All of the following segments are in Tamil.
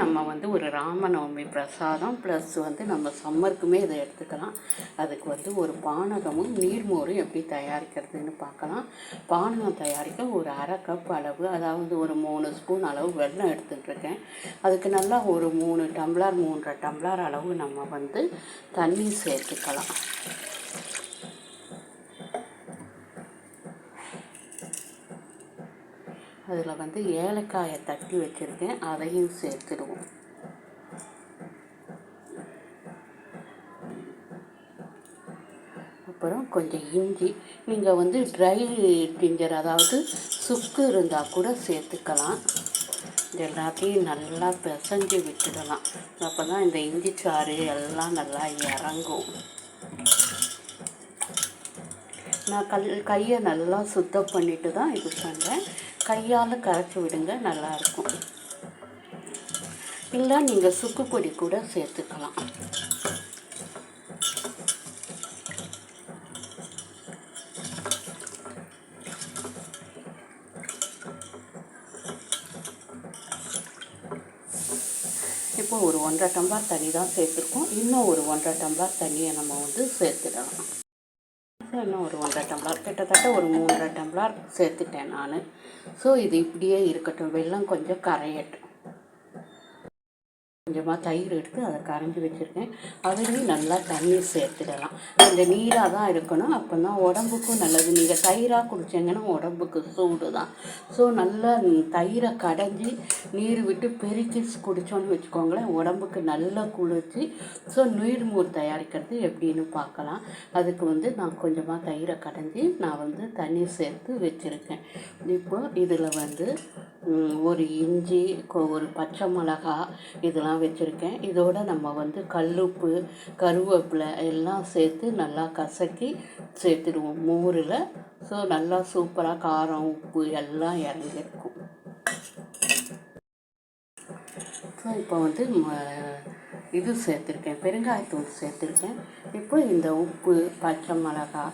நம்ம வந்து ஒரு ராமநவமி பிரசாதம் ப்ளஸ் வந்து நம்ம சம்மருக்குமே இதை எடுத்துக்கலாம். அதுக்கு வந்து ஒரு பானகமும் நீர்மோரும் எப்படி தயாரிக்கிறதுன்னு பார்க்கலாம். பானகம் தயாரிக்க ஒரு அரை கப் அளவு அதாவது ஒரு மூணு ஸ்பூன் அளவு வெல்லம் எடுத்துகிட்ருக்கேன் அதுக்கு நல்லா ஒரு மூணு டம்ளர் மூன்றரை டம்ளர் அளவு நம்ம வந்து தண்ணி சேர்த்துக்கலாம். அதில் வந்து ஏலக்காயை தட்டி வச்சுருக்கேன் அதையும் சேர்த்துடுவோம். அப்புறம் கொஞ்சம் இஞ்சி நீங்கள் வந்து ட்ரை ஜிஞ்சர் அதாவது சுக்கு இருந்தால் கூட சேர்த்துக்கலாம். இது எல்லாத்தையும் நல்லா பிசைஞ்சு விட்டுடலாம். அப்போ தான் இந்த இஞ்சி சாறு எல்லாம் நல்லா இறங்கும். நான் கல் கையை நல்லா சுத்தம் பண்ணிட்டு தான் இது பண்ணுறேன் கையால் கரைச்சி விடுங்க நல்லாயிருக்கும் இல்லை நீங்கள் சுக்கு பொடி கூட சேர்த்துக்கலாம். இப்போ ஒரு ஒன்றரை டம்ளர் தண்ணி தான் சேர்த்துருக்கோம். இன்னும் ஒரு ஒன்றரை டம்ளர் தண்ணியை நம்ம வந்து சேர்த்துடலாம். இன்னும் ஒரு ஒன்றரை டம்ளர். கிட்டத்தட்ட ஒரு மூன்றரை டம்ளர் சேர்த்துட்டேன் நான். ஸோ இது இப்படியே இருக்கட்டும். வெள்ளம் கொஞ்சம் கரையட்டும். கொஞ்சமாக தயிர் எடுத்து அதை கரைஞ்சி வச்சுருக்கேன். அதுலேயும் நல்லா தண்ணி சேர்த்துடலாம் கொஞ்சம் நீராக தான் இருக்கணும். அப்போ தான் உடம்புக்கும் நல்லது. நீங்கள் தயிராக குடிச்சிங்கன்னா உடம்புக்கு சூடு தான் ஸோ நல்லா தயிரை கடைஞ்சி நீர் விட்டு பெருக்கி குடித்தோன்னு வச்சுக்கோங்களேன். உடம்புக்கு நல்லா குளிர்ச்சி. ஸோ நீர்மோர் தயாரிக்கிறது எப்படின்னு பார்க்கலாம். அதுக்கு வந்து நான் கொஞ்சமாக தயிரை கடைஞ்சி நான் வந்து தண்ணி சேர்த்து வச்சுருக்கேன். இப்போ இதில் வந்து ஒரு இஞ்சி ஒரு பச்சை மிளகா இதெல்லாம் வச்சுருக்கேன். இதோட நம்ம வந்து கல்லுப்பு கருவேப்பிலை எல்லாம் சேர்த்து நல்லா கசக்கி சேர்த்துடுவோம். மோரில். ஸோ நல்லா சூப்பராக காரம் உப்பு எல்லாம் இறங்கியிருக்கும். ஸோ இப்போ வந்து இது சேர்த்துருக்கேன். பெருங்காயத்தூள் சேர்த்துருக்கேன். இப்போ இந்த உப்பு பச்சை மிளகா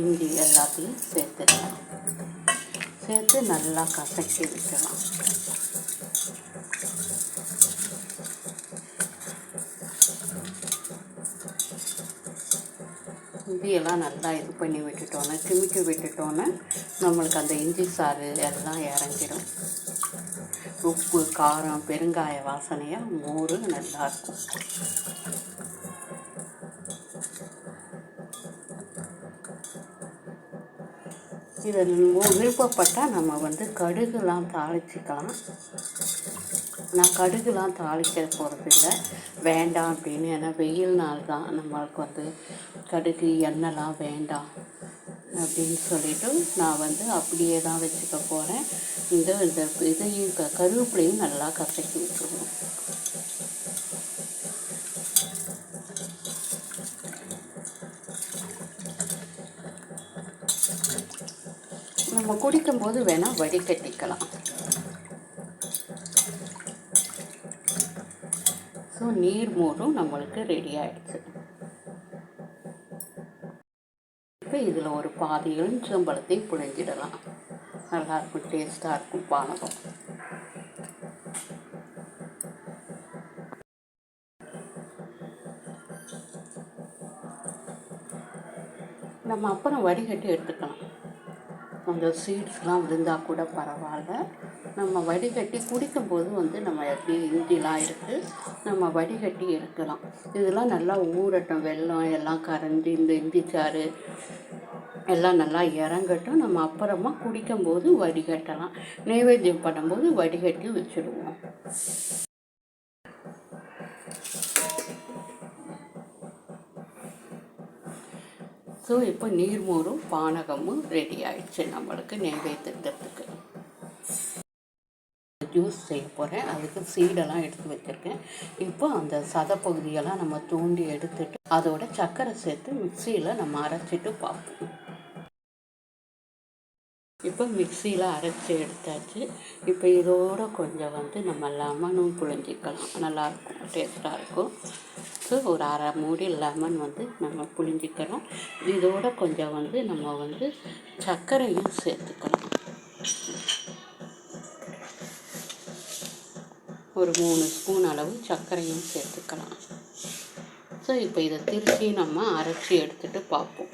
இஞ்சி எல்லாத்தையும் சேர்த்துருக்கேன். சேர்த்து நல்லா கசக்கி விட்டுலாம் இந்தியெல்லாம் நல்லா இது பண்ணி விட்டுட்டோன்னா கிமிக்கி விட்டுட்டோன்னா நம்மளுக்கு அந்த இஞ்சி சாறு எல்லாம் இறங்கிடும் உப்பு காரம் பெருங்காய வாசனையாக மோர் நல்லாயிருக்கும் இதை விருப்பப்பட்டால் நம்ம வந்து கடுகுலாம் தாளிச்சிக்கலாம். நான் கடுகுலாம் தாளிக்க போகிறதில்ல வேண்டாம் அப்படின்னு. ஏன்னா வெயில் நாள் தான். நம்மளுக்கு வந்து கடுகு எண்ணெய்லாம் வேண்டாம் அப்படின்னு சொல்லிட்டு நான் வந்து அப்படியே தான் வச்சுக்க போகிறேன் இந்த இந்த இதையும் க- கருவேப்பிலையும் நல்லா கசக்கி விட்டுருவோம். நம்ம குடிக்கும்போது வேணால் வடிகட்டிக்கலாம். ஸோ நீர் மோரும் நம்மளுக்கு ரெடி ஆயிடுச்சு. இப்போ இதில் ஒரு பாதி எலுமிச்சம்பழத்தை புழிஞ்சிடலாம். நல்லாயிருக்கும் டேஸ்ட்டாக இருக்கும் பானகம் நம்ம அப்புறம் வடிகட்டி எடுத்துக்கலாம். அந்த சீட்ஸ்லாம் விழுந்தால் கூட பரவாயில்ல. நம்ம வடிகட்டி குடிக்கும்போது வந்து நம்ம எப்படி இஞ்சிலாம் இருக்குது நம்ம வடிகட்டி எடுக்கலாம். இதெல்லாம் நல்லா ஊறட்டும். வெள்ளம் எல்லாம் கரைஞ்சி இந்த இஞ்சி சாறு எல்லாம் நல்லா இறங்கட்டும். நம்ம அப்புறமா குடிக்கும்போது வடிகட்டலாம். நைவேத்தியம் பண்ணும்போது வடிகட்டி வச்சுடுவோம். ஸோ இப்போ நீர்மோரும் பானகமும் ரெடி ஆயிடுச்சு. நம்மளுக்கு நைவேத்தியத்துக்கு. ஜூஸ் செய்ய போகிறேன் அதுக்கு சீடெல்லாம் எடுத்து வச்சுருக்கேன். இப்போ அந்த சதப்பகுதியெல்லாம் நம்ம தூண்டி எடுத்துட்டு அதோட சர்க்கரை சேர்த்து மிக்சியில் நம்ம அரைச்சிட்டு பார்ப்போம். இப்போ மிக்சியில் அரைச்சி எடுத்தாச்சு. இப்போ இதோட கொஞ்சம் வந்து நம்ம லெமனும் புழிஞ்சிக்கலாம். நல்லாயிருக்கும் டேஸ்ட்டாக இருக்கும். ஸோ ஒரு அரை மூடி லெமன் வந்து நம்ம புழிஞ்சிக்கிறோம் இதோட கொஞ்சம் வந்து நம்ம வந்து சர்க்கரையும் சேர்த்துக்கலாம். ஒரு மூணு ஸ்பூன் அளவு சர்க்கரையும் சேர்த்துக்கலாம். ஸோ இப்போ இதை திருச்சி நம்ம அரைச்சி எடுத்துகிட்டு பார்ப்போம்.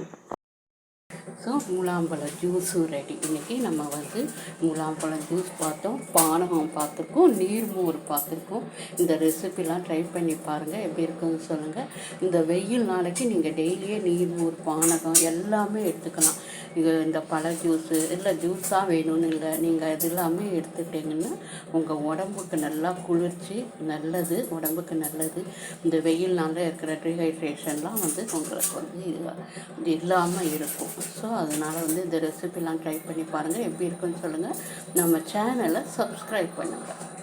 ஸோ முலாம்பழம் ஜூஸும் ரெடி இன்றைக்கி நம்ம வந்து முலாம்பழம் ஜூஸ் பார்த்தோம். பானகம் பார்த்துருக்கோம். நீர்மோர் பார்த்துருக்கோம். இந்த ரெசிபிலாம் ட்ரை பண்ணி பாருங்கள் எப்படி இருக்குன்னு சொல்லுங்கள் இந்த வெயில் நாளைக்கு நீங்கள் டெய்லியே நீர்மோர் பானகம் எல்லாமே எடுத்துக்கலாம். இது இந்த பழ ஜூஸு இல்லை ஜூஸாக வேணும்னு இல்லை நீங்கள் இது எல்லாமே எடுத்துக்கிட்டிங்கன்னா உங்கள் உடம்புக்கு நல்லா குளிர்ச்சி நல்லது உடம்புக்கு நல்லது. இந்த வெயில் நாளில் இருக்கிற டீஹைட்ரேஷன்லாம் வந்து உங்களுக்கு வந்து இது இல்லாமல் இருக்கும். ஸோ அதனால் வந்து இந்த ரெசிபிலாம் ட்ரை பண்ணி பாருங்கள் எப்படி இருக்குன்னு சொல்லுங்கள் நம்ம சேனலை சப்ஸ்கிரைப் பண்ணுங்கள்